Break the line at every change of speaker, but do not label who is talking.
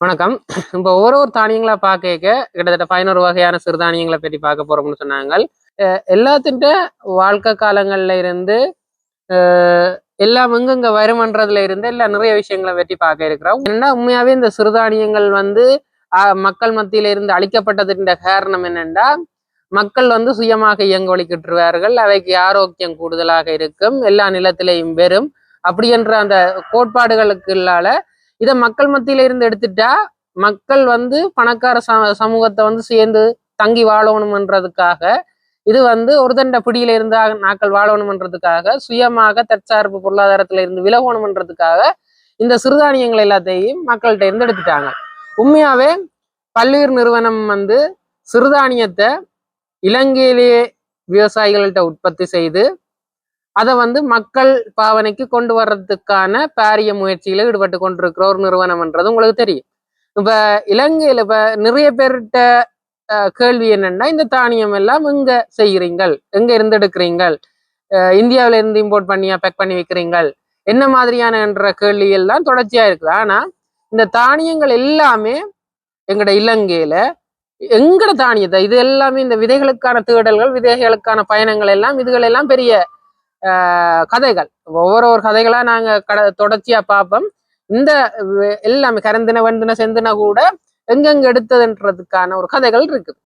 வணக்கம். இப்போ ஒரு ஒரு தானியங்களா பார்க்க கிட்டத்தட்ட பதினோரு வகையான சிறுதானியங்களை பற்றி பார்க்க போறோம்னு சொன்னாங்க. எல்லாத்திட்ட வாழ்க்கை காலங்கள்ல இருந்து அஹ் எல்லாம் எங்கெங்க வருமன்றதுல இருந்து எல்லாம் நிறைய விஷயங்களை பற்றி பார்க்க இருக்கிறோம். என்னன்னா உண்மையாவே இந்த சிறுதானியங்கள் வந்து மக்கள் மத்தியில இருந்து அழிக்கப்பட்டதுன்ற காரணம் என்னன்னா மக்கள் வந்து சுயமாக இயங்க வழிக்கிட்டுருவார்கள் அவைக்கு ஆரோக்கியம் கூடுதலாக இருக்கும். எல்லா நிலத்திலையும் பெறும் அப்படி என்ற அந்த கோட்பாடுகளுக்குள்ளால இதை மக்கள் மத்தியில இருந்து எடுத்துட்டா மக்கள் வந்து பணக்கார ச சமூகத்தை வந்து சேர்ந்து தங்கி வாழணும்ன்றதுக்காக இது வந்து ஒரு தண்ட பிடியில இருந்தா நாக்கள் வாழணும்ன்றதுக்காக சுயமாக தற்சார்பு பொருளாதாரத்துல இருந்து விலகணும்ன்றதுக்காக இந்த சிறுதானியங்கள் எல்லாத்தையும் மக்கள்கிட்ட இருந்து எடுத்துட்டாங்க. உண்மையாவே பல்லுயிர் நிறுவனம் வந்து சிறுதானியத்தை இலங்கையிலேயே விவசாயிகள்கிட்ட உற்பத்தி செய்து அதை வந்து மக்கள் பாவனைக்கு கொண்டு வர்றதுக்கான பாரிய முயற்சியில ஈடுபட்டு கொண்டிருக்கிற ஒரு நிறுவனம்ன்றது உங்களுக்கு தெரியும். இப்ப இலங்கையில இப்ப நிறைய பேர்கிட்ட அஹ், கேள்வி என்னன்னா இந்த தானியம் எல்லாம் எங்க செய்கிறீங்கள்? எங்க இருந்து எடுக்கிறீங்கள்? இந்தியாவில இருந்து இம்போர்ட் பண்ணியா பேக் பண்ணி வைக்கிறீங்கள்? என்ன மாதிரியான என்ற கேள்வி எல்லாம் தொடர்ச்சியா இருக்குது. ஆனா இந்த தானியங்கள் எல்லாமே எங்கட இலங்கையில எங்கட தானியத்தை இது எல்லாமே இந்த விதைகளுக்கான தேடல்கள் விதைகளுக்கான பயணங்கள் எல்லாம் இதுகள் எல்லாம் பெரிய கதைகள். ஒவ்வொரு ஒரு கதைகளா நாங்க கட தொடர்ச்சியா பார்ப்போம். இந்த எல்லாமே கரந்தின வந்தின செந்தின கூட எங்கெங்க எடுத்ததுன்றதுக்கான ஒரு கதைகள் இருக்குது.